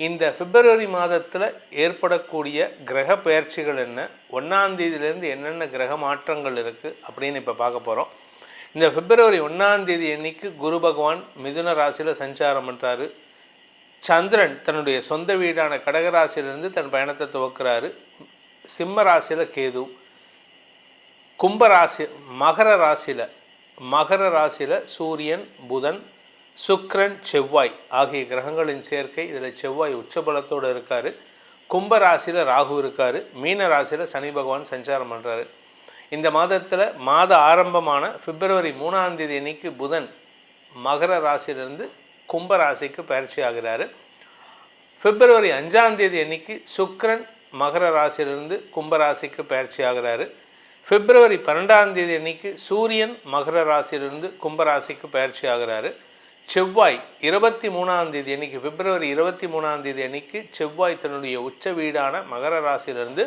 இந்த பிப்ரவரி மாதத்தில் ஏற்படக்கூடிய கிரக பெயர்ச்சிகள் என்ன? ஒன்றாந்தேதியிலேருந்து என்னென்ன கிரக மாற்றங்கள் இருக்குது அப்படின்னு இப்போ பார்க்க போகிறோம் இந்த பிப்ரவரி ஒன்றாம் தேதி அன்னைக்கு குரு பகவான் மிதுன ராசியில் சஞ்சாரம் பண்ணுறாரு சந்திரன் தன்னுடைய சொந்த வீடான கடகராசியிலிருந்து தன் பயணத்தை துவக்கிறாரு. சிம்ம ராசியில் கேது கும்பராசி மகர ராசியில் மகர ராசியில் சூரியன் புதன் சுக்ரன் செவ்வாய் ஆகிய கிரகங்களின் சேர்க்கை. இதில் செவ்வாய் உச்சபலத்தோடு இருக்கார். கும்ப ராசியில் ராகு இருக்கார். மீன ராசியில் சனி பகவான் சஞ்சாரம் பண்ணுறாரு இந்த மாதத்தில் மாத ஆரம்பமான பிப்ரவரி மூணாம் தேதி அன்னைக்கு புதன் மகர ராசியிலிருந்து கும்ப ராசிக்கு பயிற்சி ஆகிறாரு. பிப்ரவரி அஞ்சாம் தேதி அன்னைக்கு சுக்ரன் மகர ராசியிலிருந்து கும்ப ராசிக்கு பயிற்சி ஆகிறாரு. பிப்ரவரி பன்னெண்டாம் தேதி அன்னைக்கு சூரியன் மகர ராசியிலிருந்து கும்ப ராசிக்கு பயிற்சி ஆகிறாரு. செவ்வாய் இருபத்தி மூணாம் தேதி அன்னைக்கு பிப்ரவரி இருபத்தி மூணாம் தேதி அன்னைக்கு செவ்வாய் தன்னுடைய உச்ச வீடான மகர ராசியிலிருந்து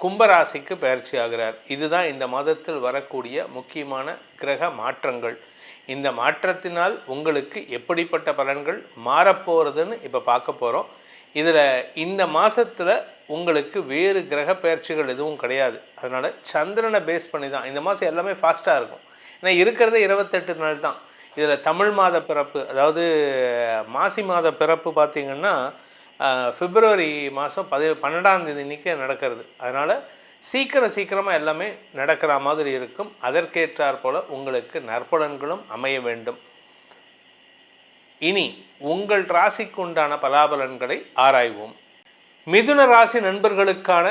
கும்பராசிக்கு பயிற்சி ஆகிறார். இதுதான் இந்த மாதத்தில் வரக்கூடிய முக்கியமான கிரக மாற்றங்கள். இந்த மாற்றத்தினால் உங்களுக்கு எப்படிப்பட்ட பலன்கள் மாறப்போகிறதுன்னு இப்போ பார்க்க போகிறோம் இதில் இந்த மாதத்தில் உங்களுக்கு வேறு கிரக பயிற்சிகள் எதுவும் கிடையாது. அதனால் சந்திரனை பேஸ் பண்ணி தான். இந்த மாதம் எல்லாமே ஃபாஸ்ட்டாக இருக்கும். ஏன்னா இருக்கிறதே இருபத்தெட்டு நாள் தான். இதில் தமிழ் மாத பிறப்பு அதாவது மாசி மாத பிறப்பு பார்த்திங்கன்னா பிப்ரவரி மாதம் பதி பன்னெண்டாம் தேதி அன்றைக்கி நடக்கிறது. அதனால் சீக்கிரம் சீக்கிரமாக எல்லாமே நடக்கிற மாதிரி இருக்கும். அதற்கேற்றாற் போல் உங்களுக்கு நற்பலன்களும் அமைய வேண்டும். இனி உங்கள் ராசிக்கு உண்டான பலாபலன்களை ஆராய்வோம். மிதுன ராசி நண்பர்களுக்கான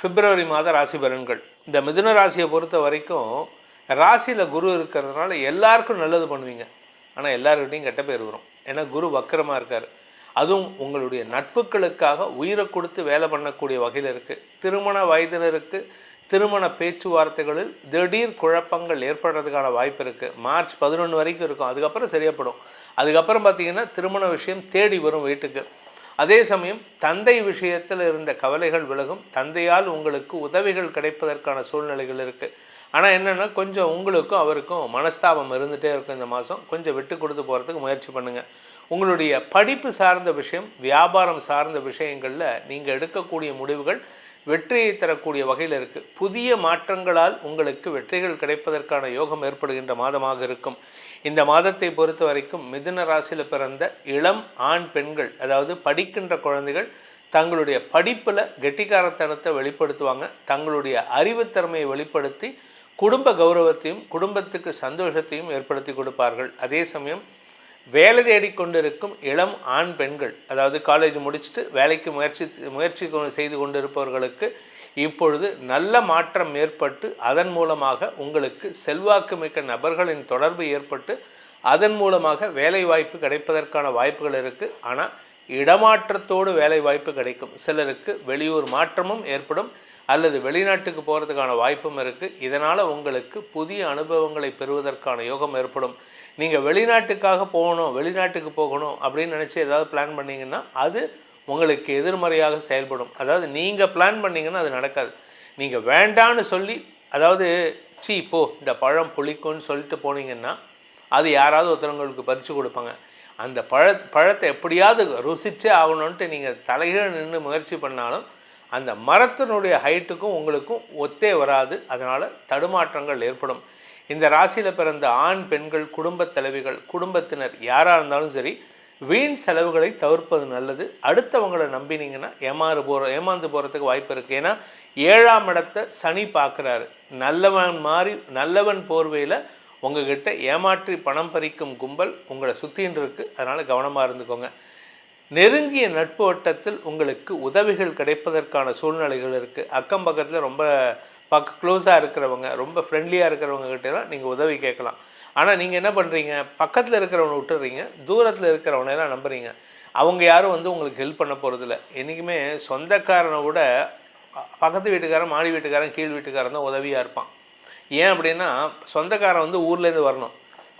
பிப்ரவரி மாத ராசி பலன்கள். இந்த மிதுன ராசியை பொறுத்த வரைக்கும் ராசியில் குரு இருக்கிறதுனால எல்லாருக்கும் நல்லது பண்ணுவீங்க. ஆனால் எல்லாருக்கிட்டையும் கெட்ட பேர் வரும். ஏன்னா குரு வக்கரமாக இருக்கார். அதுவும் உங்களுடைய நட்புகளுக்காக உயிரை கொடுத்து வேலை பண்ணக்கூடிய வகையில் இருக்குது திருமண வயதினருக்கு திருமண பேச்சுவார்த்தைகளில் திடீர் குழப்பங்கள் ஏற்படுறதுக்கான வாய்ப்பு இருக்குது மார்ச் பதினொன்று வரைக்கும் இருக்கும். அதுக்கப்புறம் சரியப்படும் அதுக்கப்புறம் பார்த்திங்கன்னா திருமண விஷயம் தேடி வரும் வீட்டுக்கு. அதே சமயம் தந்தை விஷயத்தில் இருந்த கவலைகள் விலகும். தந்தையால் உங்களுக்கு உதவிகள் கிடைப்பதற்கான சூழ்நிலைகள் இருக்குது ஆனால் என்னென்னா கொஞ்சம் உங்களுக்கும் அவருக்கும் மனஸ்தாபம் இருந்துகிட்டே இருக்கும் இந்த மாதம் கொஞ்சம் விட்டு கொடுத்து போகிறதுக்கு முயற்சி பண்ணுங்கள் உங்களுடைய படிப்பு சார்ந்த விஷயம் வியாபாரம் சார்ந்த விஷயங்களில் நீங்கள் எடுக்கக்கூடிய முடிவுகள் வெற்றியை தரக்கூடிய வகையில் இருக்குது புதிய மாற்றங்களால் உங்களுக்கு வெற்றிகள் கிடைப்பதற்கான யோகம் ஏற்படுகின்ற மாதமாக இருக்கும். இந்த மாதத்தை பொறுத்த வரைக்கும் மிதுன ராசியில் பிறந்த இளம் ஆண் பெண்கள் அதாவது படிக்கின்ற குழந்தைகள் தங்களுடைய படிப்பில் கெட்டிக்காரத்தனத்தை வெளிப்படுத்துவாங்க. தங்களுடைய அறிவுத்திறமையை வெளிப்படுத்தி குடும்ப கௌரவத்தையும் குடும்பத்துக்கு சந்தோஷத்தையும் ஏற்படுத்தி கொடுப்பார்கள். அதே சமயம் வேலை தேடிக்கொண்டிருக்கும் இளம் ஆண் பெண்கள் அதாவது காலேஜ் முடிச்சுட்டு வேலைக்கு முயற்சி முயற்சி செய்து கொண்டிருப்பவர்களுக்கு இப்பொழுது நல்ல மாற்றம் ஏற்பட்டு அதன் மூலமாக உங்களுக்கு செல்வாக்கு மிக்க நபர்களின் தொடர்பு ஏற்பட்டு அதன் மூலமாக வேலை வாய்ப்பு கிடைப்பதற்கான வாய்ப்புகள் இருக்குது ஆனால் இடமாற்றத்தோடு வேலை வாய்ப்பு கிடைக்கும். சிலருக்கு வெளியூர் மாற்றமும் ஏற்படும். அல்லது வெளிநாட்டுக்கு போகிறதுக்கான வாய்ப்பும் இருக்குது இதனால் உங்களுக்கு புதிய அனுபவங்களை பெறுவதற்கான யோகம் ஏற்படும். நீங்கள் வெளிநாட்டுக்காக போகணும் வெளிநாட்டுக்கு போகணும் அப்படின்னு நினச்சி ஏதாவது பிளான் பண்ணிங்கன்னா அது உங்களுக்கு எதிர்மறையாக செயல்படும். அதாவது நீங்கள் பிளான் பண்ணிங்கன்னா அது நடக்காது. நீங்கள் வேண்டான்னு சொல்லி அதாவது சி போ இந்த பழம் புளிக்கும்னு சொல்லிட்டு போனீங்கன்னா அது யாராவது ஒருத்தவங்களுக்கு பறித்து கொடுப்பாங்க. அந்த பழ பழத்தை எப்படியாவது ருசிச்சே ஆகணுன்ட்டு நீங்கள் தலைகீழ நின்று முயற்சி பண்ணாலும் அந்த மரத்தினுடைய ஹைட்டுக்கும் உங்களுக்கும் ஒத்தே வராது. அதனால் தடுமாற்றங்கள் ஏற்படும். இந்த ராசியில் பிறந்த ஆண் பெண்கள் குடும்பத் தலைவிகள் குடும்பத்தினர் யாராக இருந்தாலும் சரி வீண் செலவுகளை தவிர்ப்பது நல்லது. அடுத்தவங்களை நம்பினீங்கன்னா ஏமாறு போகிற ஏமாந்து போகிறதுக்கு வாய்ப்பு இருக்குது ஏன்னா ஏழாம் இடத்தை சனி பார்க்குறாரு. நல்லவன் மாதிரி நல்லவன் போர்வையில் உங்ககிட்ட ஏமாற்றி பணம் பறிக்கும் கும்பல் உங்களை சுற்றின்னு இருக்குது அதனால் கவனமாக இருந்துக்கோங்க. நெருங்கிய நட்பு வட்டத்தில் உங்களுக்கு உதவிகள் கிடைப்பதற்கான சூழ்நிலைகள் இருக்குது அக்கம் பக்கத்தில் ரொம்ப பக்க க்ளோஸாக இருக்கிறவங்க ரொம்ப ஃப்ரெண்ட்லியாக இருக்கிறவங்க கிட்டலாம் நீங்கள் உதவி கேட்கலாம். ஆனால் நீங்கள் என்ன பண்ணுறீங்க பக்கத்தில் இருக்கிறவனை விட்டுறீங்க தூரத்தில் இருக்கிறவனையெல்லாம் நம்புறீங்க. அவங்க யாரும் வந்து உங்களுக்கு ஹெல்ப் பண்ண போகிறதில்ல என்றைக்குமே சொந்தக்காரனை விட பக்கத்து வீட்டுக்காரன் மாடி வீட்டுக்காரன் கீழ் வீட்டுக்காரன் தான் உதவியாக இருப்பான். ஏன் அப்படின்னா சொந்தக்காரன் வந்து ஊர்லேருந்து வரணும்.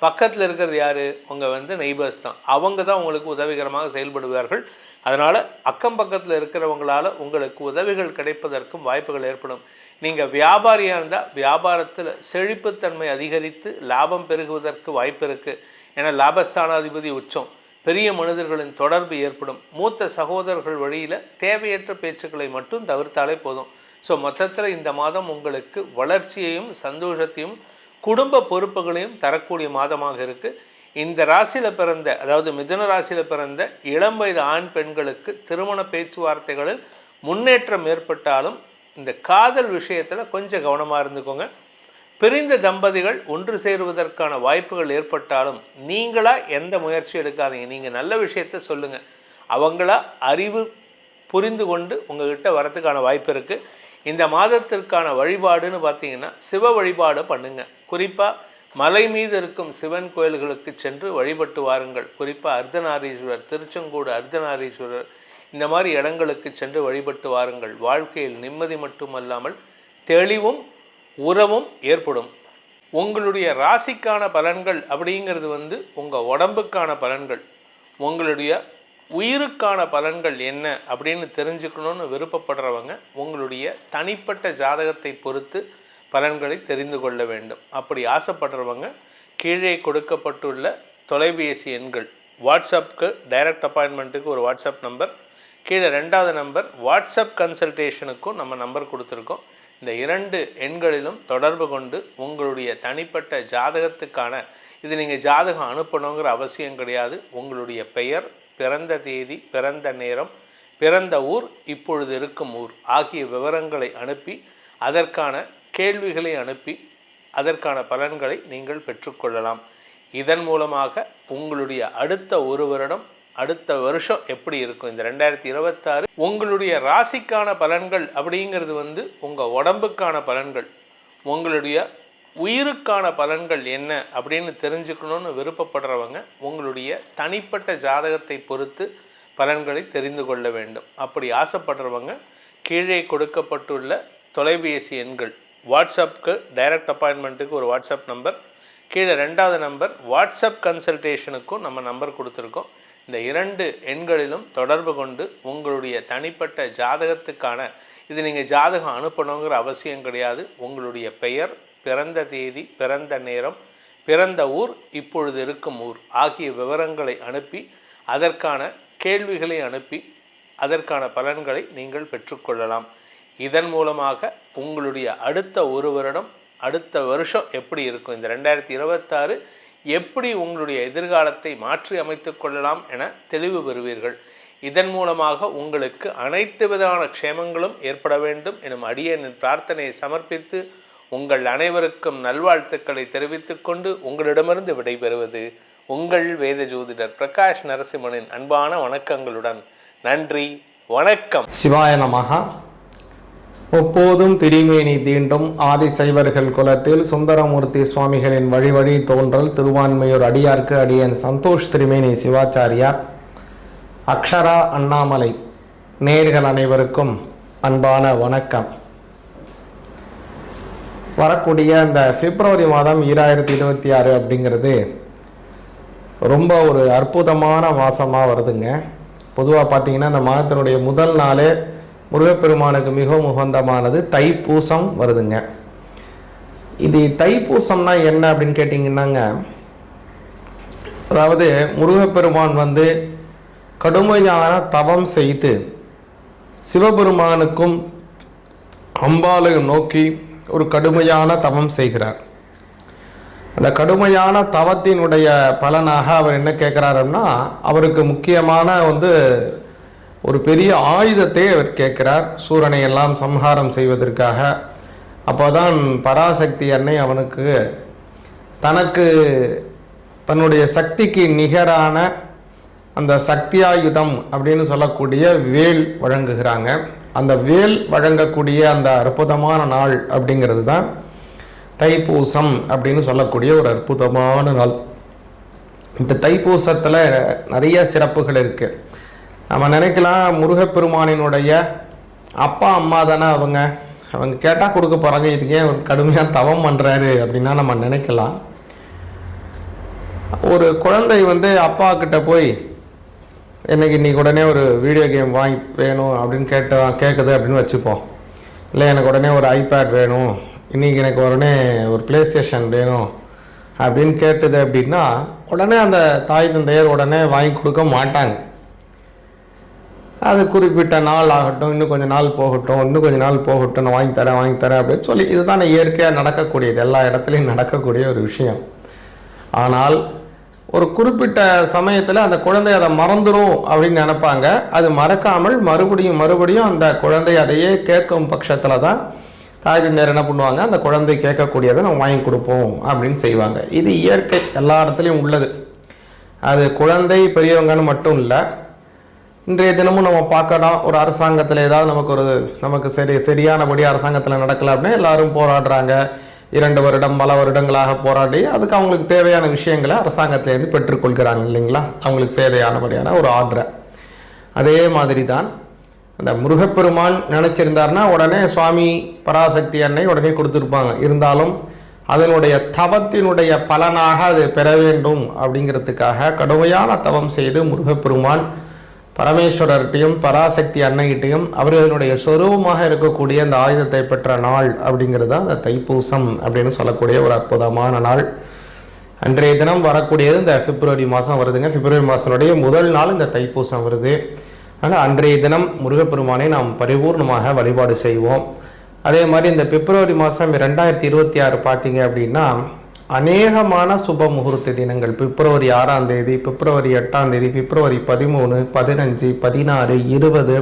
பக்கத்தில் இருக்கிறது யார்? உங்கள் வந்து நெய்பர்ஸ் தான். அவங்க தான் உங்களுக்கு உதவிகரமாக செயல்படுவார்கள். அதனால் அக்கம் பக்கத்தில் இருக்கிறவங்களால உங்களுக்கு உதவிகள் கிடைப்பதற்கும் வாய்ப்புகள் ஏற்படும். நீங்கள் வியாபாரியாக இருந்தால் வியாபாரத்தில் செழிப்புத்தன்மை அதிகரித்து லாபம் பெருகுவதற்கு வாய்ப்பு இருக்குது ஏன்னா லாபஸ்தானாதிபதி உச்சம். பெரிய மனிதர்களின் தொடர்பு ஏற்படும். மூத்த சகோதரர்கள் வழியில் தேவையற்ற பேச்சுக்களை மட்டும் தவிர்த்தாலே போதும். ஸோ மொத்தத்தில் இந்த மாதம் உங்களுக்கு வளர்ச்சியையும் சந்தோஷத்தையும் குடும்ப பொறுப்புகளையும் தரக்கூடிய மாதமாக இருக்குது இந்த ராசியில் பிறந்த அதாவது மிதுன ராசியில் பிறந்த இளம் வயது ஆண் பெண்களுக்கு திருமண பேச்சுவார்த்தைகளில் முன்னேற்றம் ஏற்பட்டாலும் இந்த காதல் விஷயத்தில் கொஞ்சம் கவனமாக இருந்துக்கோங்க. பிரிந்த தம்பதிகள் ஒன்று சேருவதற்கான வாய்ப்புகள் ஏற்பட்டாலும் நீங்களாக எந்த முயற்சி எடுக்காதீங்க. நீங்கள் நல்ல விஷயத்த சொல்லுங்கள் அவங்களா அறிவு புரிந்து கொண்டு உங்கள்கிட்ட வரதுக்கான வாய்ப்பு இருக்குது இந்த மாதத்திற்கான வழிபாடுன்னு பார்த்தீங்கன்னா சிவ வழிபாடு பண்ணுங்க. குறிப்பாக மலை மீது இருக்கும் சிவன் கோயில்களுக்கு சென்று வழிபட்டு வாருங்கள். குறிப்பாக அர்த்தநாரீஸ்வரர் திருச்செங்கோடு அர்த்தநாரீஸ்வரர் இந்த மாதிரி இடங்களுக்கு சென்று வழிபட்டு வாருங்கள். வாழ்க்கையில் நிம்மதி மட்டுமல்லாமல் தெளிவும் உறவும் ஏற்படும். உங்களுடைய ராசிக்கான பலன்கள் அப்படிங்கிறது வந்து உங்கள் உடம்புக்கான பலன்கள். உங்களுடைய உயிருக்கான பலன்கள் என்ன அப்படின்னு தெரிஞ்சுக்கணும்னு விருப்பப்படுறவங்க உங்களுடைய தனிப்பட்ட ஜாதகத்தை பொறுத்து பலன்களை தெரிந்து கொள்ள வேண்டும். அப்படி ஆசைப்படுறவங்க கீழே கொடுக்கப்பட்டுள்ள தொலைபேசி எண்கள் வாட்ஸ்அப்க்கு டைரக்ட் அப்பாயின்மெண்ட்டுக்கு ஒரு வாட்ஸ்அப் நம்பர் கீழே ரெண்டாவது நம்பர் வாட்ஸ்அப் கன்சல்டேஷனுக்கும் நம்ம நம்பர் கொடுத்துருக்கோம். இந்த இரண்டு எண்களிலும் தொடர்பு கொண்டு உங்களுடைய தனிப்பட்ட ஜாதகத்துக்கான இது நீங்கள் ஜாதகம் அனுப்பணுங்கிற அவசியம் கிடையாது. உங்களுடைய பெயர் பிறந்த தேதி பிறந்த நேரம் பிறந்த ஊர் இப்பொழுது இருக்கும் ஊர் ஆகிய விவரங்களை அனுப்பி அதற்கான கேள்விகளை அனுப்பி அதற்கான பலன்களை நீங்கள் பெற்றுக்கொள்ளலாம். இதன் மூலமாக உங்களுடைய அடுத்த ஒரு வருடம் அடுத்த வருஷம் எப்படி இருக்கும்? இந்த ரெண்டாயிரத்தி இருபத்தாறு உங்களுடைய ராசிக்கான பலன்கள் அப்படிங்கிறது வந்து உங்கள் உடம்புக்கான பலன்கள் உங்களுடைய உயிருக்கான பலன்கள் என்ன அப்படின்னு தெரிஞ்சுக்கணும்னு விருப்பப்படுறவங்க உங்களுடைய தனிப்பட்ட ஜாதகத்தை பொறுத்து பலன்களை தெரிந்து கொள்ள வேண்டும். அப்படி ஆசைப்படுறவங்க கீழே கொடுக்கப்பட்டுள்ள தொலைபேசி எண்கள் வாட்ஸ்அப்க்கு டைரக்ட் அப்பாயின்மெண்ட்டுக்கு ஒரு வாட்ஸ்அப் நம்பர் கீழே ரெண்டாவது நம்பர் வாட்ஸ்அப் கன்சல்டேஷனுக்கும் நம்ம நம்பர் கொடுத்துருக்கோம். இந்த இரண்டு எண்களிலும் தொடர்பு கொண்டு உங்களுடைய தனிப்பட்ட ஜாதகத்துக்கான இது நீங்கள் ஜாதகம் அனுப்பணுங்கிற அவசியம் கிடையாது. உங்களுடைய பெயர் பிறந்த தேதி பிறந்த நேரம் பிறந்த ஊர் இப்பொழுது இருக்கும் ஊர் ஆகிய விவரங்களை அனுப்பி அதற்கான கேள்விகளை அனுப்பி அதற்கான பலன்களை நீங்கள் பெற்றுக்கொள்ளலாம். இதன் மூலமாக உங்களுடைய அடுத்த ஒரு வருடம் அடுத்த வருஷம் எப்படி இருக்கும்? இந்த ரெண்டாயிரத்தி இருபத்தாறு எப்படி உங்களுடைய எதிர்காலத்தை மாற்றி அமைத்து கொள்ளலாம் என தெளிவு பெறுவீர்கள். இதன் மூலமாக உங்களுக்கு அனைத்து விதமான க்ஷேமங்களும் ஏற்பட வேண்டும் எனும் அடியனின் பிரார்த்தனையை சமர்ப்பித்து உங்கள் அனைவருக்கும் நல்வாழ்த்துக்களை தெரிவித்துக் கொண்டு உங்களிடமிருந்து விடைபெறுவது உங்கள் வேத ஜோதிடர் பிரகாஷ் நரசிம்மனின் அன்பான வணக்கங்களுடன். நன்றி வணக்கம். சிவாய நமஹ. எப்போதும் திரிமேனி தீண்டும் ஆதிசைவர்கள் குலத்தில் சுந்தரமூர்த்தி சுவாமிகளின் வழி வழி தோன்றல் திருவான்மையூர் அடியார்க்கு அடியன் சந்தோஷ் திரிமேனி சிவாச்சாரியார். அக்ஷரா அண்ணாமலை நேர்கள் அனைவருக்கும் அன்பான வணக்கம். வரக்கூடிய அந்த பிப்ரவரி மாதம் ஈராயிரத்தி இருபத்தி ஆறு அப்படிங்கிறது ரொம்ப ஒரு அற்புதமான மாதமாக வருதுங்க. பொதுவாக பார்த்தீங்கன்னா இந்த மாதத்தினுடைய முதல் நாளே முருகப்பெருமானுக்கு மிகவும் உகந்தமானது தைப்பூசம் வருதுங்க. இது தைப்பூசம்னா என்ன அப்படின்னு கேட்டிங்கன்னாங்க அதாவது முருகப்பெருமான் வந்து கடுமையான தவம் செய்து சிவபெருமானுக்கும் அம்பாலையும் நோக்கி ஒரு கடுமையான தவம் செய்கிறார். அந்த கடுமையான தவத்தினுடைய பலனாக அவர் என்ன கேட்குறாருன்னா அவருக்கு முக்கியமான வந்து ஒரு பெரிய ஆயுதத்தை அவர் கேட்கிறார். சூரனை எல்லாம் சம்ஹாரம் செய்வதற்காக. அப்போதான் பராசக்தி அன்னை அவனுக்கு தனக்கு தன்னுடைய சக்திக்கு நிகரான அந்த சக்தியாயுதம் அப்படின்னு சொல்லக்கூடிய வேல் வழங்குகிறாங்க. அந்த வேல் வழங்கக்கூடிய அந்த அற்புதமான நாள் அப்படிங்கிறது தான் தைப்பூசம் அப்படின்னு சொல்லக்கூடிய ஒரு அற்புதமான நாள். இந்த தைப்பூசத்தில் நிறைய சிறப்புகள் இருக்குது நம்ம நினைக்கலாம் முருகப்பெருமானினுடைய அப்பா அம்மா தானே அவங்க. அவங்க கேட்டால் கொடுக்க போகிறாங்க இதுக்கு ஏன் கடுமையாக தவம் பண்ணுறாரு அப்படின்னா நம்ம நினைக்கலாம். ஒரு குழந்தை வந்து அப்பா கிட்ட போய் எனக்கு இன்றைக்கி உடனே ஒரு வீடியோ கேம் வாங்கி வேணும் அப்படின்னு கேட்ட கேட்குது அப்படின்னு வச்சுப்போம். இல்லை எனக்கு உடனே ஒரு ஐபேட் வேணும். இன்றைக்கி எனக்கு உடனே ஒரு ப்ளே ஸ்டேஷன் வேணும் அப்படின்னு கேட்டது அப்படின்னா உடனே அந்த தாய் தந்தையர் உடனே வாங்கி கொடுக்க மாட்டாங்க. அது குறிப்பிட்ட நாள் ஆகட்டும் இன்னும் கொஞ்சம் நாள் போகட்டும் இன்னும் கொஞ்சம் நாள் போகட்டும் நான் வாங்கி தரேன் வாங்கி தரேன் அப்படின்னு சொல்லி இதுதான் இயற்கையாக நடக்கக்கூடியது. எல்லா இடத்துலையும் நடக்கக்கூடிய ஒரு விஷயம். ஆனால் ஒரு குறிப்பிட்ட சமயத்தில் அந்த குழந்தை அதை மறந்துடும் அப்படின்னு நினைப்பாங்க. அது மறக்காமல் மறுபடியும் மறுபடியும் அந்த குழந்தை அதையே கேட்கும் பட்சத்தில் தான் தாய் தந்தையர் என்ன பண்ணுவாங்க? அந்த குழந்தை கேட்கக்கூடியதை நம்ம வாங்கி கொடுப்போம் அப்படின்னு செய்வாங்க. இது இயற்கை எல்லா இடத்துலையும் உள்ளது. அது குழந்தை பெரியவங்கன்னு மட்டும் இல்லை இன்றைய தினமும் நம்ம பார்க்கலாம். ஒரு அரசாங்கத்தில் ஏதாவது நமக்கு ஒரு நமக்கு சரி சரியானபடி அரசாங்கத்தில் நடக்கலை அப்படின்னா எல்லாரும் போராடுறாங்க. இரண்டு வருடம் பல வருடங்களாக போராடி அதுக்கு அவங்களுக்கு தேவையான விஷயங்களை அரசாங்கத்திலேருந்து பெற்றுக்கொள்கிறாங்க இல்லைங்களா? அவங்களுக்கு சேவையானபடியான ஒரு ஆர்டரை. அதே மாதிரி தான் அந்த முருகப்பெருமான் நினைச்சிருந்தாருன்னா உடனே சுவாமி பராசக்தி அன்னை உடனே கொடுத்துருப்பாங்க. இருந்தாலும் அதனுடைய தவத்தினுடைய பலனாக அது பெற வேண்டும் அப்படிங்கிறதுக்காக கடுமையான தவம் செய்து முருகப்பெருமான் பரமேஸ்வரர்கிட்டையும் பராசக்தி அன்னைகிட்டையும் அவர்களுடைய சொரூபமாக இருக்கக்கூடிய அந்த ஆயுதத்தை பெற்ற நாள் அப்படிங்கிறது தான் அந்த தைப்பூசம் அப்படின்னு சொல்லக்கூடிய ஒரு அற்புதமான நாள். அன்றைய தினம் வரக்கூடியது இந்த பிப்ரவரி மாதம் வருதுங்க. பிப்ரவரி மாதனுடைய முதல் நாள் இந்த தைப்பூசம் வருது. ஆனால் அன்றைய தினம் முருகப்பெருமானை நாம் பரிபூர்ணமாக வழிபாடு செய்வோம். அதே மாதிரி இந்த பிப்ரவரி மாதம் ரெண்டாயிரத்தி இருபத்தி ஆறு பார்த்தீங்க அப்படின்னா அநேகமான சுப முகூர்த்த தினங்கள். பிப்ரவரி ஆறாம் தேதி பிப்ரவரி எட்டாம் தேதி பிப்ரவரி பதிமூணு பதினஞ்சு பதினாறு இருபது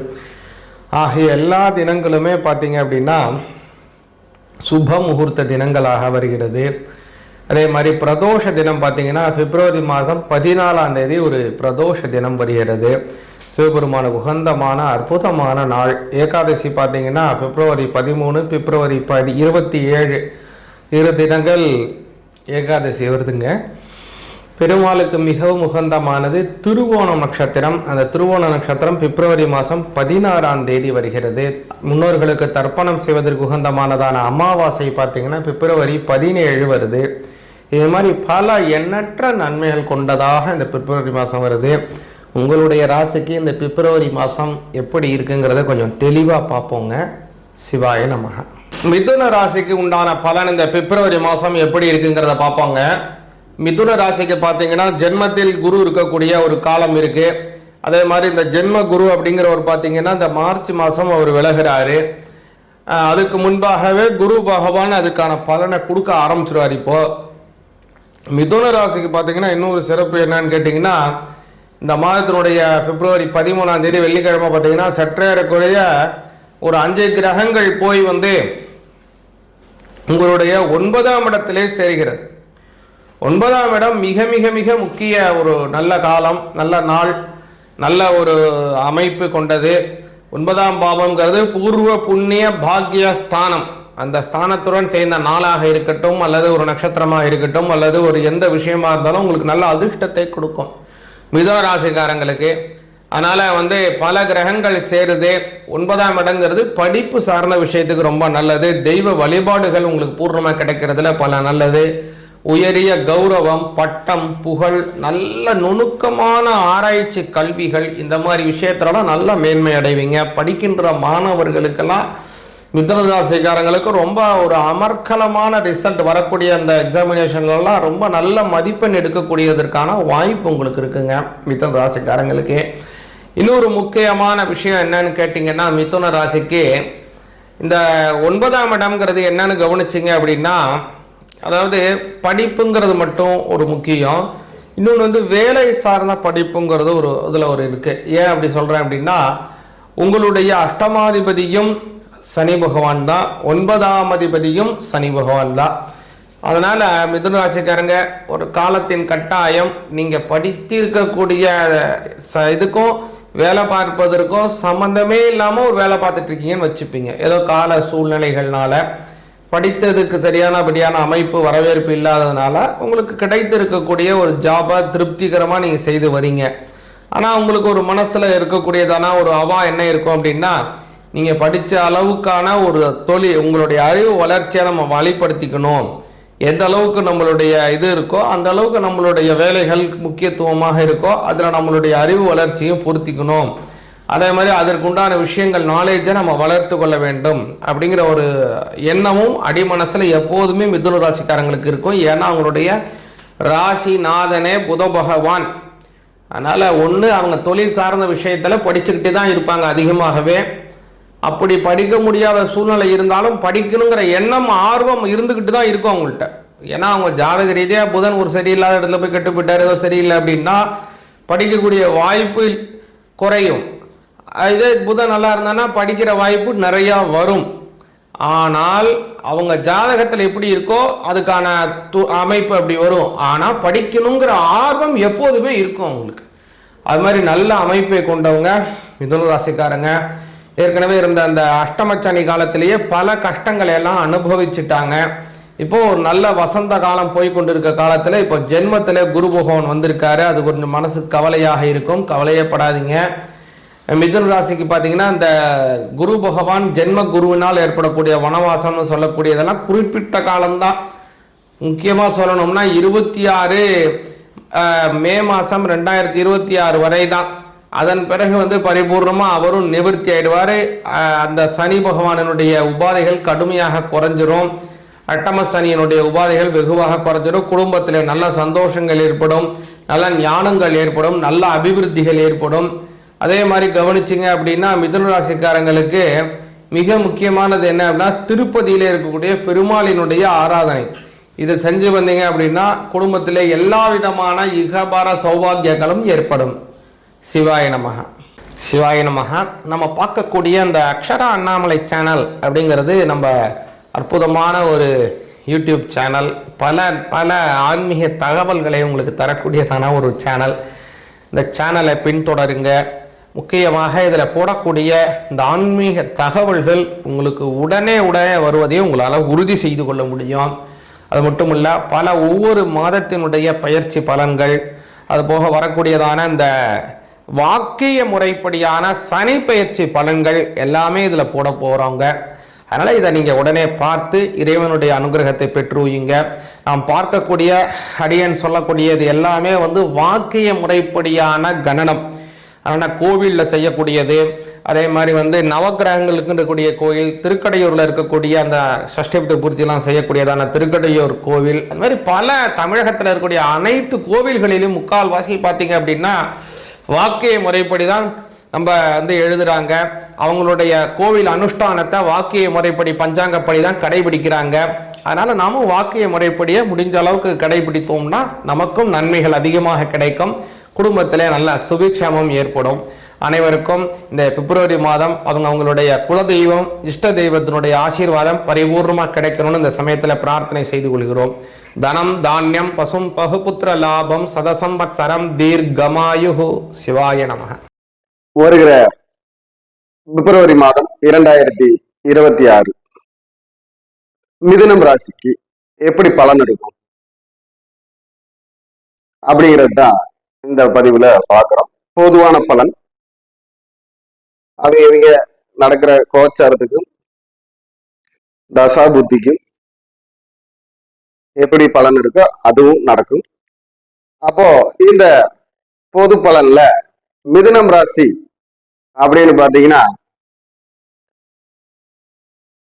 ஆகிய எல்லா தினங்களுமே பார்த்தீங்க அப்படின்னா சுப முகூர்த்த தினங்களாக வருகிறது. அதே மாதிரி பிரதோஷ தினம் பார்த்தீங்கன்னா பிப்ரவரி மாதம் பதினாலாம் தேதி ஒரு பிரதோஷ தினம் வருகிறது. சிவபெருமானுக்கு உகந்தமான அற்புதமான நாள். ஏகாதசி பார்த்தீங்கன்னா பிப்ரவரி பதிமூணு பிப்ரவரி பதி இருபத்தி ஏழு இரு தினங்கள் ஏகாதசி வருதுங்க. பெருமாளுக்கு மிகவும் உகந்தமானது திருவோணம் நட்சத்திரம். அந்த திருவோண நட்சத்திரம் பிப்ரவரி மாதம் பதினாறாம் தேதி வருகிறது. முன்னோர்களுக்கு தர்ப்பணம் செய்வதற்கு உகந்தமானதான அமாவாசை பார்த்தீங்கன்னா பிப்ரவரி பதினேழு வருது. இது மாதிரி பல எண்ணற்ற நன்மைகள் கொண்டதாக இந்த பிப்ரவரி மாதம் வருது. உங்களுடைய ராசிக்கு இந்த பிப்ரவரி மாதம் எப்படி இருக்குங்கிறத கொஞ்சம் தெளிவாக பார்ப்போங்க. சிவாய நமக. மிதுன ராசிக்கு உண்டான பலன் இந்த பிப்ரவரி மாதம் எப்படி இருக்குங்கிறத பார்ப்போங்க. மிதுன ராசிக்கு பார்த்தீங்கன்னா ஜென்மத்தில் குரு இருக்கக்கூடிய ஒரு காலம் இருக்கு. அதே மாதிரி இந்த ஜென்ம குரு அப்படிங்கிறவர் பார்த்தீங்கன்னா இந்த மார்ச் மாதம் அவர் விலகிறாரு. அதுக்கு முன்பாகவே குரு பகவான் அதுக்கான பலனை கொடுக்க ஆரம்பிச்சிருவார் இப்போ. மிதுன ராசிக்கு பார்த்தீங்கன்னா இன்னொரு சிறப்பு என்னன்னு கேட்டிங்கன்னா இந்த மாதத்தினுடைய பிப்ரவரி பதிமூணாம் தேதி வெள்ளிக்கிழமை பார்த்தீங்கன்னா சற்றேறக்குறைய ஒரு அஞ்சு கிரகங்கள் போய் வந்து உங்களுடைய ஒன்பதாம் இடத்திலே சேர்கிறது. ஒன்பதாம் இடம் மிக மிக மிக முக்கிய ஒரு நல்ல காலம் நல்ல நாள் நல்ல ஒரு அமைப்பு கொண்டது. ஒன்பதாம் பாவம்ங்கிறது பூர்வ புண்ணிய பாக்கிய ஸ்தானம் அந்த ஸ்தானத்துடன் சேர்ந்த நாளாக இருக்கட்டும் அல்லது ஒரு நட்சத்திரமாக இருக்கட்டும் அல்லது ஒரு எந்த விஷயமா இருந்தாலும் உங்களுக்கு நல்ல அதிர்ஷ்டத்தை கொடுக்கும். மிதுன ராசிக்காரங்களுக்கு அதனால் வந்து பல கிரகங்கள் சேருது. ஒன்பதாம் இடங்கிறது படிப்பு சார்ந்த விஷயத்துக்கு ரொம்ப நல்லது. தெய்வ வழிபாடுகள் உங்களுக்கு பூர்ணமாக கிடைக்கிறதுல பல நல்லது. உயரிய கௌரவம் பட்டம் புகழ் நல்ல நுணுக்கமான ஆராய்ச்சி கல்விகள் இந்த மாதிரி விஷயத்துலலாம் நல்ல மேன்மை அடைவீங்க. படிக்கின்ற மாணவர்களுக்கெல்லாம் மிதனராசிக்காரங்களுக்கு ரொம்ப ஒரு அமர்க்கலமான ரிசல்ட் வரக்கூடிய அந்த எக்ஸாமினேஷன்லலாம் ரொம்ப நல்ல மதிப்பெண் எடுக்கக்கூடியதற்கான வாய்ப்பு உங்களுக்கு இருக்குங்க. மிதுன ராசிக்காரங்களுக்கு இன்னொரு முக்கியமான விஷயம் என்னன்னு கேட்டிங்கன்னா மிதுன ராசிக்கு இந்த ஒன்பதாம் இடம்ங்கிறது என்னன்னு கவனிச்சிங்க அப்படின்னா அதாவது படிப்புங்கிறது மட்டும் ஒரு முக்கியம். இன்னொன்று வந்து வேலை சார்ந்த படிப்புங்கிறது ஒரு இதில் ஒரு இருக்குது ஏன் அப்படி சொல்கிறேன் அப்படின்னா உங்களுடைய அஷ்டமாதிபதியும் சனி பகவான் தான். ஒன்பதாம் அதிபதியும் சனி பகவான் தான். அதனால் மிதுன ராசிக்காரங்க ஒரு காலத்தின் கட்டாயம் நீங்கள் படித்திருக்கக்கூடிய ச இதுக்கும் வேலை பார்ப்பதற்கும் சம்மந்தமே இல்லாமல் ஒரு வேலை பார்த்துட்டு இருக்கீங்கன்னு வச்சுப்பீங்க. ஏதோ கால சூழ்நிலைகள்னால படித்ததுக்கு சரியானபடியான அமைப்பு வரவேற்பு இல்லாததுனால உங்களுக்கு கிடைத்திருக்கக்கூடிய ஒரு ஜாபை திருப்திகரமாக நீங்கள் செய்து வரீங்க. ஆனால் உங்களுக்கு ஒரு மனசில் இருக்கக்கூடியதான ஒரு அவா என்ன இருக்கும் அப்படின்னா நீங்கள் படித்த அளவுக்கான ஒரு தொழில் உங்களுடைய அறிவு வளர்ச்சியை நம்ம வழிப்படுத்திக்கணும். எந்த அளவுக்கு நம்மளுடைய இது இருக்கோ அந்த அளவுக்கு நம்மளுடைய வேலைகள் முக்கியத்துவமாக இருக்கோ அதில் நம்மளுடைய அறிவு வளர்ச்சியும் பொருத்திக்கணும். அதே மாதிரி அதற்குண்டான விஷயங்கள் நாலேஜை நம்ம வளர்த்து கொள்ள வேண்டும் அப்படிங்கிற ஒரு எண்ணமும் அடிமனசில் எப்போதுமே மிதுன ராசிக்காரங்களுக்கு இருக்கும். ஏன்னா அவங்களுடைய ராசி நாதனே புத பகவான். அதனால் ஒன்று அவங்க தொழில் சார்ந்த விஷயத்தில் படிச்சுக்கிட்டே தான் இருப்பாங்க அதிகமாகவே. அப்படி படிக்க முடியாத சூழ்நிலை இருந்தாலும் படிக்கணுங்கிற எண்ணம் ஆர்வம் இருந்துக்கிட்டு தான் இருக்கும் அவங்கள்ட்ட. ஏன்னா அவங்க ஜாதக ரீதியாக புதன் ஒரு சரியில்லாத இடத்துல போய் கெட்டு போயிட்டார் ஏதோ சரியில்லை அப்படின்னா படிக்கக்கூடிய வாய்ப்பு குறையும். இதே புதன் நல்லா இருந்தான்னா படிக்கிற வாய்ப்பு நிறையா வரும். ஆனால் அவங்க ஜாதகத்தில் எப்படி இருக்கோ அதுக்கான து- அமைப்பு அப்படி வரும். ஆனால் படிக்கணுங்கிற ஆர்வம் எப்போதுமே இருக்கும் அவங்களுக்கு. அது மாதிரி நல்ல அமைப்பை கொண்டவங்க மிதுன ராசிக்காரங்க ஏற்கனவே இருந்த அந்த அஷ்டமச்சனி காலத்திலேயே பல கஷ்டங்களை எல்லாம் அனுபவிச்சுட்டாங்க. இப்போ ஒரு நல்ல வசந்த காலம் போய் கொண்டிருக்க காலத்தில் இப்போ ஜென்மத்தில் குரு பகவான் வந்திருக்காரு. அது கொஞ்சம் மனசுக்கு கவலையாக இருக்கும். கவலையப்படாதீங்க. மிதுன ராசிக்கு பார்த்தீங்கன்னா அந்த குரு பகவான் ஜென்ம குருவினால் ஏற்படக்கூடிய வனவாசம்னு சொல்லக்கூடியதெல்லாம் குறிப்பிட்ட காலம்தான். முக்கியமாக சொல்லணும்னா இருபத்தி ஆறு மே மாதம் ரெண்டாயிரத்தி இருபத்தி ஆறு வரை தான் அதன் பிறகு வந்து பரிபூர்ணமாக அவரும் நிவர்த்தி ஆயிடுவார். அந்த சனி பகவானினுடைய உபாதைகள் கடுமையாக குறைஞ்சிரும். அட்டம சனியினுடைய உபாதைகள் வெகுவாக குறைஞ்சிரும். குடும்பத்தில் நல்ல சந்தோஷங்கள் ஏற்படும். நல்ல ஞானங்கள் ஏற்படும். நல்ல அபிவிருத்திகள் ஏற்படும். அதே மாதிரி கவனிச்சிங்க அப்படின்னா மிதுன ராசிக்காரங்களுக்கு மிக முக்கியமானது என்ன அப்படின்னா திருப்பதியில் இருக்கக்கூடிய பெருமாளினுடைய ஆராதனை. இதை செஞ்சு வந்தீங்க அப்படின்னா குடும்பத்தில் எல்லா விதமான இகபார சௌபாகியங்களும் ஏற்படும். சிவாய நமக சிவாய நமக நம்ம பார்க்கக்கூடிய அந்த அக்ஷரா அண்ணாமலை சேனல் அப்படிங்கிறது நம்ம அற்புதமான ஒரு யூடியூப் சேனல் பல பல ஆன்மீக தகவல்களை உங்களுக்கு தரக்கூடியதான ஒரு சேனல் இந்த சேனலை பின்தொடருங்க. முக்கியமாக இதில் போடக்கூடிய இந்த ஆன்மீக தகவல்கள் உங்களுக்கு உடனே உடனே வருவதை உங்களால் உறுதி செய்து கொள்ள முடியும். அது மட்டும் இல்ல பல ஒவ்வொரு மாதத்தினுடைய பயிற்சி பலன்கள் அது போக வரக்கூடியதான இந்த வாக்கிய முறைப்படியான சனி பயிற்சி பலன்கள் எல்லாமே இதில் போட போகிறோங்க அதனால் இதை நீங்கள் உடனே பார்த்து இறைவனுடைய அனுகிரகத்தை பெற்றுவீங்க. நாம் பார்க்கக்கூடிய அடியன் சொல்லக்கூடியது எல்லாமே வந்து வாக்கிய முறைப்படியான கணனம் ஆனால் கோவிலில் செய்யக்கூடியது அதே மாதிரி வந்து நவக்கிரகங்களுக்கு இருக்கக்கூடிய கோயில் திருக்கடையூரில் இருக்கக்கூடிய அந்த சஷ்டிபதி பூர்த்திலாம் செய்யக்கூடியதான திருக்கடையூர் கோவில் அது மாதிரி பல தமிழகத்தில் இருக்கக்கூடிய அனைத்து கோவில்களிலும் முக்கால்வாசி பார்த்தீங்க அப்படின்னா வாக்கிய முறைப்படி தான் நம்ம வந்து எழுதுறாங்க. அவங்களுடைய கோவில் அனுஷ்டானத்தை வாக்கிய முறைப்படி பஞ்சாங்கப்படி தான் கடைபிடிக்கிறாங்க. அதனால நாமும் வாக்கிய முறைப்படியே முடிஞ்ச அளவுக்கு கடைபிடித்தோம்னா நமக்கும் நன்மைகள் அதிகமாக கிடைக்கும். குடும்பத்திலே நல்ல சுபிக்ஷமம் ஏற்படும். அனைவருக்கும் இந்த பிப்ரவரி மாதம் அவங்க அவங்களுடைய குலதெய்வம் இஷ்ட தெய்வத்தினுடைய ஆசீர்வாதம் பரிபூர்ணமாக கிடைக்கணும்னு இந்த சமயத்தில் பிரார்த்தனை செய்து கொள்கிறோம். தனம் தானியம் பசும் பகுபுத்திர லாபம் சதசம்பத்சரம் தீர்க்கமாயு சிவாய நமக. வருகிற பிப்ரவரி மாதம் இரண்டாயிரத்தி இருபத்தி ஆறு மிதுனம் ராசிக்கு எப்படி பலன் இருக்கும்? அப்படிங்கிறது தான் இந்த பதிவுல பார்க்கிறோம். பொதுவான பலன் அவங்க இவங்க நடக்கிற கோச்சாரத்துக்கும் தசா புத்திக்கும் எப்படி பலன் இருக்கோ அதுவும் நடக்கும். அப்போ இந்த பொது பலன்ல மிதுனம் ராசி அப்படின்னு பாத்தீங்கன்னா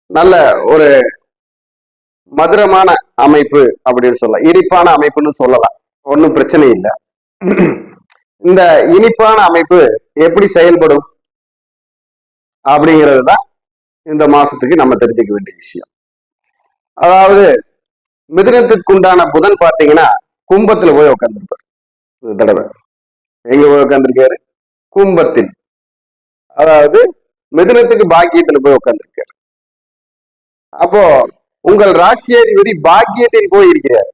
நல்ல ஒரு மதுரமான அமைப்பு அப்படின்னு சொல்லலாம். இனிப்பான அமைப்புன்னு சொல்லலாம். ஒன்றும் பிரச்சனை இல்லை. இந்த இனிப்பான அமைப்பு எப்படி செயல்படும்? அப்படிங்கிறது தான் இந்த மாசத்துக்கு நம்ம தெரிஞ்சுக்க வேண்டிய விஷயம். அதாவது மிதுனத்துக்கு உண்டான புதன் பார்த்தீங்கன்னா கும்பத்துல போய் உட்காந்துருப்பார் இந்த தடவை. எங்க போய் உட்காந்துருக்காரு கும்பத்தில். அதாவது மிதுனத்துக்கு பாக்கியத்துல போய் உட்காந்துருக்காரு அப்போ உங்கள் ராசியாதிபதி பாக்கியத்தில் போய் இருக்கிறார்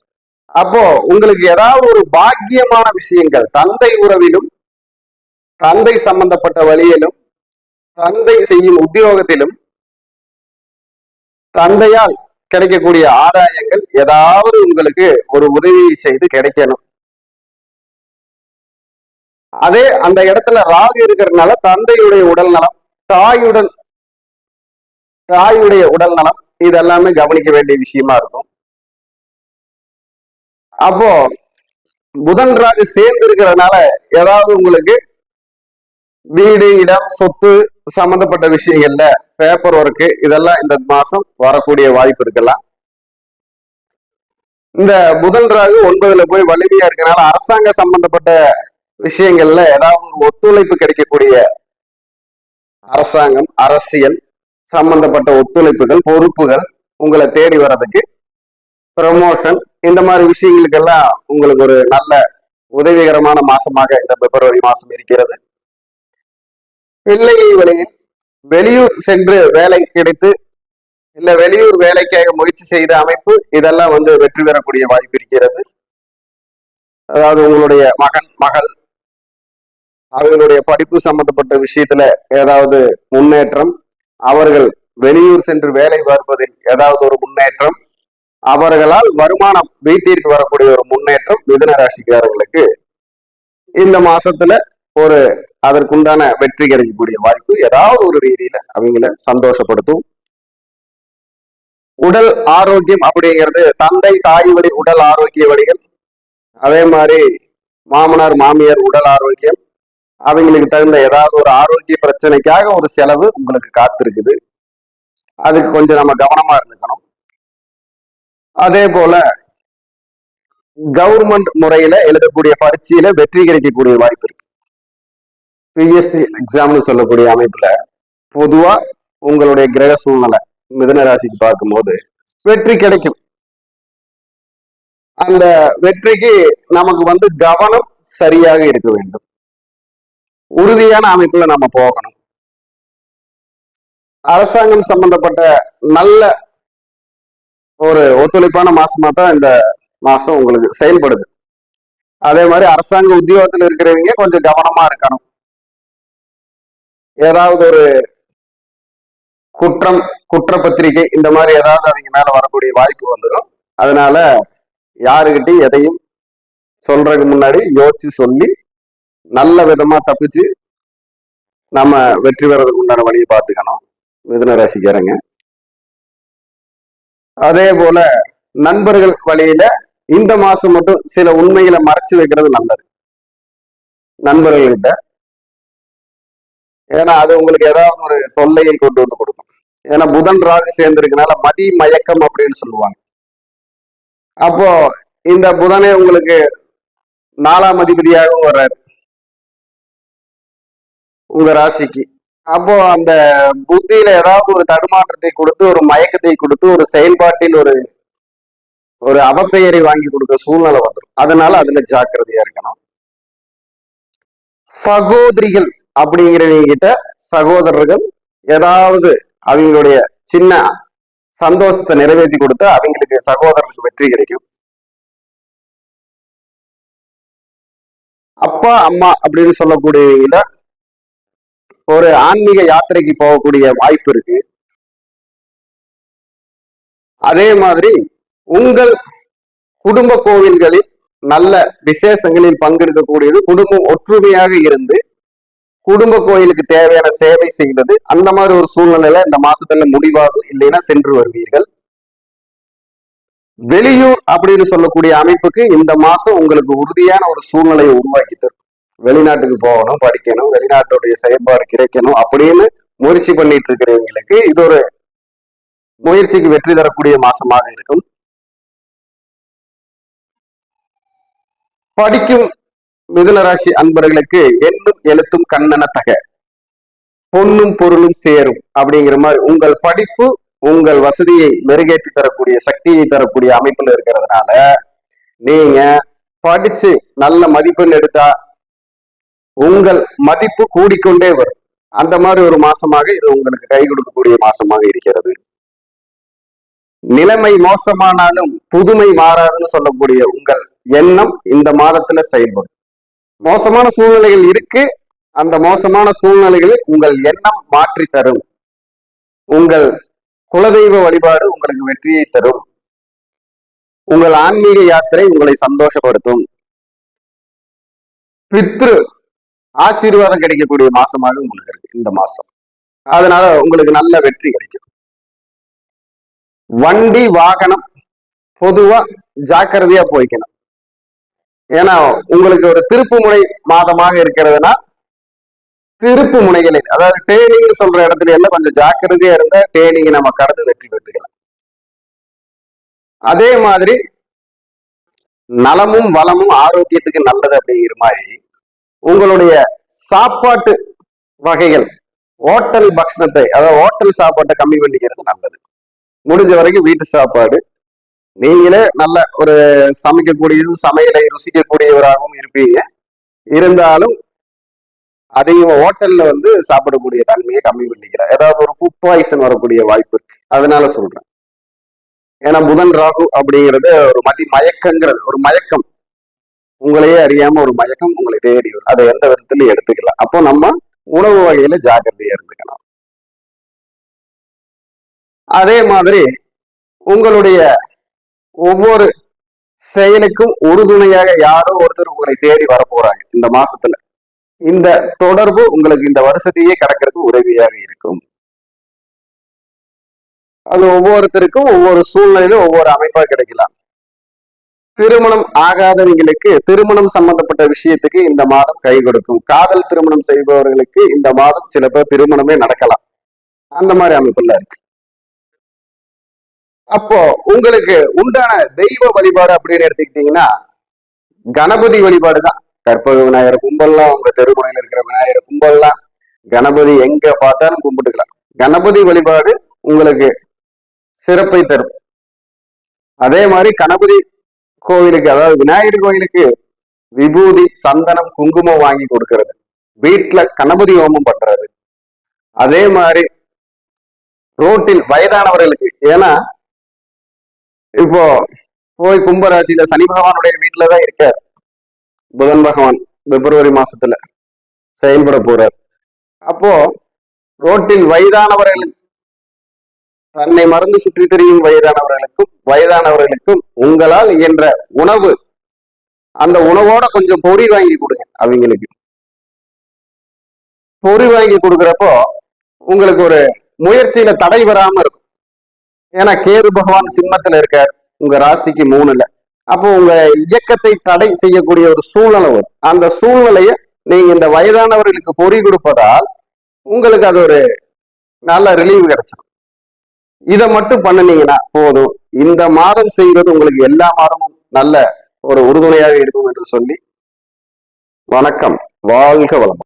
அப்போ உங்களுக்கு ஏதாவது ஒரு பாக்கியமான விஷயங்கள் தந்தை உறவிலும் தந்தை சம்பந்தப்பட்ட வழியிலும் தந்தை செய்யும் உத்தியோகத்திலும் தந்தையால் கிடைக்கக்கூடிய ஆதாயங்கள் ஏதாவது உங்களுக்கு ஒரு உதவியை செய்து கிடைக்கணும். அதே அந்த இடத்துல ராகு இருக்கிறதுனால தந்தையுடைய உடல் நலம் தாயுடன் தாயுடைய உடல் நலம் இதெல்லாமே கவனிக்க வேண்டிய விஷயமா இருக்கும். அப்போ புதன் ராகு சேர்ந்து இருக்கிறதுனால ஏதாவது உங்களுக்கு வீடு இடம் சொத்து சம்பந்தப்பட்ட விஷயங்கள்ல பேப்பர் ஒர்க்கு இதெல்லாம் இந்த மாசம் வரக்கூடிய வாய்ப்பு இருக்கலாம் இந்த புதன் ராகு ஒன்பதுல போய் வலிமையா இருக்கனால அரசாங்க சம்பந்தப்பட்ட விஷயங்கள்ல ஏதாவது ஒரு ஒத்துழைப்பு கிடைக்கக்கூடிய அரசாங்கம் அரசியல் சம்பந்தப்பட்ட ஒத்துழைப்புகள் பொறுப்புகள் உங்களை தேடி வர்றதுக்கு ப்ரமோஷன் இந்த மாதிரி விஷயங்களுக்கெல்லாம் உங்களுக்கு ஒரு நல்ல உதவிகரமான மாசமாக இந்த பிப்ரவரி மாசம் இருக்கிறது. பிள்ளை வழியில் வெளியூர் சென்று வேலை கிடைத்து இல்ல வெளியூர் வேலைக்காக முயற்சி செய்த அமைப்பு இதெல்லாம் வந்து வெற்றி பெறக்கூடிய வாய்ப்பு இருக்கிறது. அதாவது உங்களுடைய மகன் மகள் அவர்களுடைய படிப்பு சம்பந்தப்பட்ட விஷயத்துல ஏதாவது முன்னேற்றம் அவர்கள் வெளியூர் சென்று வேலை பார்ப்பதில் ஏதாவது ஒரு முன்னேற்றம் அவர்களால் வருமானம் வீட்டிற்கு வரக்கூடிய ஒரு முன்னேற்றம் மிதன ராசிக்காரர்களுக்கு இந்த மாசத்துல ஒரு அதற்குண்டான வெற்றி கிடைக்கக்கூடிய வாய்ப்பு ஏதாவது ஒரு ரீதியில அவங்கள சந்தோஷப்படுத்தும். உடல் ஆரோக்கியம் அப்படிங்கிறது தந்தை தாய் வழி உடல் ஆரோக்கிய வழிகள். அதே மாதிரி மாமனார் மாமியார் உடல் ஆரோக்கியம். அவங்களுக்கு தகுந்த ஏதாவது ஒரு ஆரோக்கிய பிரச்சனைக்காக ஒரு செலவு உங்களுக்கு காத்திருக்குது. அதுக்கு கொஞ்சம் நம்ம கவனமா இருந்துக்கணும். அதே போல கவர்மெண்ட் முறையில எழுதக்கூடிய பரீட்சையில வெற்றி கிடைக்கக்கூடிய வாய்ப்பு இருக்கு. பிஎஸ்சி எக்ஸாம்னு சொல்லக்கூடிய அமைப்புல பொதுவா உங்களுடைய கிரக சூழ்நிலை மிதன ராசிக்கு பார்க்கும்போது வெற்றி கிடைக்கும். அந்த வெற்றிக்கு நமக்கு வந்து கவனம் சரியாக இருக்க வேண்டும். உறுதியான அமைப்புல நம்ம போகணும். அரசாங்கம் சம்பந்தப்பட்ட நல்ல ஒரு ஒத்துழைப்பான மாசமா தான் இந்த மாசம் உங்களுக்கு செயல்படுது. அதே மாதிரி அரசாங்க உத்தியோகத்தில் இருக்கிறவங்க கொஞ்சம் கவனமா இருக்கணும். ஏதாவது ஒரு குற்றம் குற்றப்பத்திரிகை இந்த மாதிரி ஏதாவது அவங்க மேல வரக்கூடிய வாய்ப்பு வந்துடும் அதனால யாருக்கிட்டையும் எதையும் சொல்றதுக்கு முன்னாடி யோசிச்சு சொல்லி நல்ல விதமா தப்பிச்சு நம்ம வெற்றி பெறதுக்கு உண்டான வழியை பார்த்துக்கணும். மிதுன ராசிக்காரங்க. அதே போல நண்பர்கள் வழியில இந்த மாசம் மட்டும் சில உண்மைகளை மறைச்சு வைக்கிறது நல்லது. நண்பர்கள்கிட்ட ஏன்னா அது உங்களுக்கு ஏதாவது ஒரு தொல்லையை கொண்டு வந்து கொடுக்கும். ஏன்னா புதன் ராகு சேர்ந்திருக்கனால மதி மயக்கம் அப்படின்னு சொல்லுவாங்க. அப்போ இந்த புதனே உங்களுக்கு நாலாம் அதிபதியாகவும் வர்றாரு. உங்க ராசிக்கு. அப்போ அந்த புத்தியில ஏதாவது ஒரு தடுமாற்றத்தை கொடுத்து ஒரு மயக்கத்தை கொடுத்து ஒரு செயல்பாட்டில் ஒரு ஒரு அவப்பெயரை வாங்கி கொடுக்க சூழ்நிலை வந்துடும் அதனால அதுல ஜாக்கிரதையா இருக்கணும். சகோதரிகள் அப்படிங்கிறவங்க கிட்ட சகோதரர்கள் ஏதாவது அவங்களுடைய சின்ன சந்தோஷத்தை நிறைவேற்றி கொடுத்தா அவங்களுக்கு சகோதரருக்கு வெற்றி கிடைக்கும். அப்பா அம்மா அப்படின்னு சொல்லக்கூடியவங்கள ஒரு ஆன்மீக யாத்திரைக்கு போகக்கூடிய வாய்ப்பு இருக்கு. அதே மாதிரி உங்கள் குடும்ப கோவில்களில் நல்ல விசேஷங்களில் பங்கெடுக்கக்கூடியது குடும்பம் ஒற்றுமையாக இருந்து குடும்ப கோயிலுக்கு தேவையான சேவை செய்வது அந்த மாதிரி ஒரு சூழ்நிலையில இந்த மாசத்துல முடிவாகும். இல்லைன்னா சென்று வருவீர்கள். வெளியூர் அப்படின்னு சொல்லக்கூடிய அமைப்புக்கு இந்த மாசம் உங்களுக்கு உறுதியான ஒரு சூழ்நிலையை உருவாக்கி தரும். வெளிநாட்டுக்கு போகணும் படிக்கணும் வெளிநாட்டுடைய செயல்பாடு கிடைக்கணும் அப்படின்னு முயற்சி பண்ணிட்டு இருக்கிறவங்களுக்கு இது ஒரு முயற்சிக்கு வெற்றி தரக்கூடிய மாசமாக இருக்கும். படிக்கும் மிதுனராசி அன்பர்களுக்கு எண்ணும் எழுத்தும் கண்ணன தக. பொண்ணும் பொருளும் சேரும் அப்படிங்கிற மாதிரி உங்கள் படிப்பு உங்கள் வசதியை மெருகேற்றி தரக்கூடிய சக்தியை தரக்கூடிய அமைப்புல இருக்கிறதுனால நீங்க படிச்சு நல்ல மதிப்பெண் எடுத்தா உங்கள் மதிப்பு கூடிக்கொண்டே வரும். அந்த மாதிரி ஒரு மாசமாக இது உங்களுக்கு கை கொடுக்கக்கூடிய மாசமாக இருக்கிறது. நிலைமை மோசமானாலும் புதுமை மாறாதுன்னு சொல்லக்கூடிய உங்கள் எண்ணம் இந்த மாதத்துல செயல்படும். மோசமான சூழ்நிலைகள் இருக்கு. அந்த மோசமான சூழ்நிலைகளில் உங்கள் எண்ணம் மாற்றி தரும். உங்கள் குலதெய்வ வழிபாடு உங்களுக்கு வெற்றியை தரும். உங்கள் ஆன்மீக யாத்திரை உங்களை சந்தோஷப்படுத்தும். பித்ரு ஆசீர்வாதம் கிடைக்கக்கூடிய மாசமாக உங்களுக்கு இருக்கு இந்த மாசம். அதனால உங்களுக்கு நல்ல வெற்றி கிடைக்கும். வண்டி வாகனம் பொதுவா ஜாக்கிரதையா போய்க்கணும். ஏன்னா உங்களுக்கு ஒரு திருப்பு முனை மாதமாக இருக்கிறதுனா திருப்பு முனைகளில் அதாவது டேனிங் சொல்ற இடத்துல எல்லாம் கொஞ்சம் ஜாக்கிரதையா இருந்தா டேனிங் நம்ம கடந்து வெற்றி பெற்றுக்கலாம். அதே மாதிரி நலமும் வளமும் ஆரோக்கியத்துக்கு நல்லது அப்படிங்கிற மாதிரி உங்களுடைய சாப்பாட்டு வகைகள் ஹோட்டல் பக்ஷணத்தை அதாவது ஹோட்டல் சாப்பாட்டை கம்மி பண்ணிக்கிறது நல்லது. முடிஞ்ச வரைக்கும் வீட்டு சாப்பாடு நீங்களே நல்ல ஒரு சமைக்கக்கூடியதும் சமையலை ருசிக்கக்கூடியவராகவும் இருப்பீங்க. இருந்தாலும் அதிகம் ஹோட்டல்ல வந்து சாப்பிடக்கூடிய தன்மையை கம்மி பண்ணிக்கிறேன் ஏதாவது ஒரு ஃபுட் பாய்சன் வரக்கூடிய வாய்ப்பு இருக்கு. அதனால சொல்றேன். ஏன்னா புதன் ராகு அப்படிங்கிறது ஒரு மதி மயக்கங்கிறது ஒரு மயக்கம். உங்களையே அறியாம ஒரு மயக்கம் உங்களை தேடி வரும். அதை எந்த விதத்திலையும் எடுத்துக்கலாம் அப்போ நம்ம உணவு வகையில ஜாக்கிரதையா இருந்துக்கணும். அதே மாதிரி உங்களுடைய ஒவ்வொரு செயலுக்கும் உறுதுணையாக யாரோ ஒருத்தர் உங்களை தேடி வர போறாங்க இந்த மாசத்துல. இந்த தொடர்பு உங்களுக்கு இந்த வருஷத்தையே கடக்கிறதுக்கு உதவியாக இருக்கும். அது ஒவ்வொருத்தருக்கும் ஒவ்வொரு சூழ்நிலையிலும் ஒவ்வொரு அமைப்பா கிடைக்கலாம். திருமணம் ஆகாதவங்களுக்கு திருமணம் சம்பந்தப்பட்ட விஷயத்துக்கு இந்த மாதம் கை கொடுக்கும். காதல் திருமணம் செய்பவர்களுக்கு இந்த மாதம் சில பேர் திருமணமே நடக்கலாம். அந்த மாதிரி அமைப்புல இருக்கு. அப்போ உங்களுக்கு உண்டான தெய்வ வழிபாடு அப்படின்னு எடுத்துக்கிட்டீங்கன்னா கணபதி வழிபாடு தான் கற்பக விநாயகர் கும்பல்லாம் உங்க தெருமுனையில இருக்கிற விநாயகர் கும்பல்லாம் கணபதி எங்க பார்த்தாலும் கும்பிட்டுக்கலாம். கணபதி வழிபாடு உங்களுக்கு சிறப்பை தரும். அதே மாதிரி கணபதி கோவிலுக்கு அதாவது விநாயகர் கோயிலுக்கு விபூதி சந்தனம் குங்குமம் வாங்கி கொடுக்கறது. வீட்டுல கணபதி ஹோமம் பண்றது. அதே மாதிரி ரோட்டில் வயதானவர்களுக்கு ஏன்னா இப்போ போய் கும்பராசியில சனி பகவானுடைய வீட்டுலதான் இருக்கார். புதன் பகவான் பிப்ரவரி மாசத்துல செயல்பட போறார். அப்போ ரோட்டில் வயதானவர்களுக்கு தன்னை மறந்து சுற்றி திரியும் வயதானவர்களுக்கும் வயதானவர்களுக்கும் உங்களால் இயன்ற உணவு அந்த உணவோட கொஞ்சம் பொறி வாங்கி கொடுங்க அவங்களுக்கு. பொறி வாங்கி கொடுக்குறப்போ உங்களுக்கு ஒரு முயற்சியில தடை வராம ஏன்னா கேது பகவான் சிம்மத்துல இருக்கார். உங்க ராசிக்கு மூணுல. அப்போ உங்க இயக்கத்தை தடை செய்யக்கூடிய ஒரு சூழ்நிலை வரும். அந்த சூழ்நிலைய நீங்க இந்த வயதானவர்களுக்கு பொறி கொடுப்பதால் உங்களுக்கு அது ஒரு நல்ல ரிலீவ் கிடைச்சிடும் இதை மட்டும் பண்ணுனீங்கன்னா போதும். இந்த மாதம் செய்வது உங்களுக்கு எல்லா மாதமும் நல்ல ஒரு உறுதுணையாக இருக்கும் என்று சொல்லி வணக்கம். வாழ்க வளம்